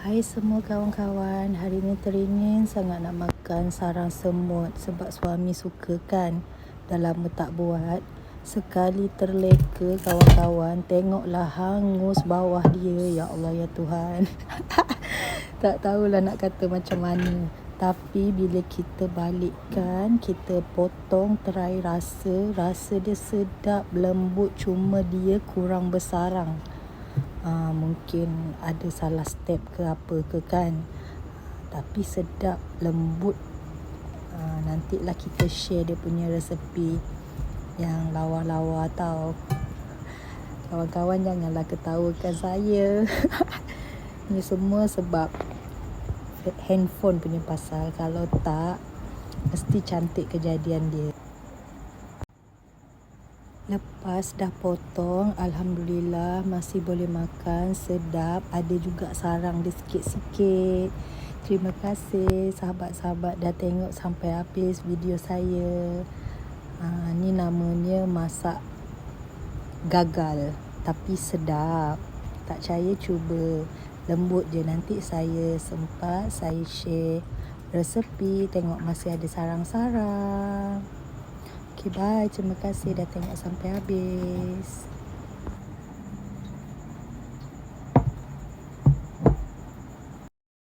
Hai semua kawan-kawan, hari ni teringin sangat nak makan sarang semut sebab suami suka kan. Dah lama tak buat. Sekali terleka kawan-kawan, tengoklah hangus bawah dia. Ya Allah ya Tuhan. tak tahulah nak kata macam mana. Tapi bila kita balikkan, kita potong terai rasa, rasa dia sedap, lembut cuma dia kurang bersarang uh, mungkin ada salah step ke apa ke kan. Tapi sedap lembut. Uh, nantilah kita share dia punya resepi yang lawa-lawa tau. Kawan-kawan janganlah ketawakan saya. Ni semua sebab handphone punya pasal. Kalau tak mesti cantik kejadian dia Lepas dah potong, Alhamdulillah masih boleh makan, sedap. Ada juga sarang dia sikit-sikit. Terima kasih sahabat-sahabat dah tengok sampai habis video saya. Ha, ni namanya masak gagal tapi sedap. Tak percaya cuba. Lembut je nanti saya sempat saya share resepi. Tengok masih ada sarang-sarang. Okay, bye. Terima kasih dah tengok sampai habis.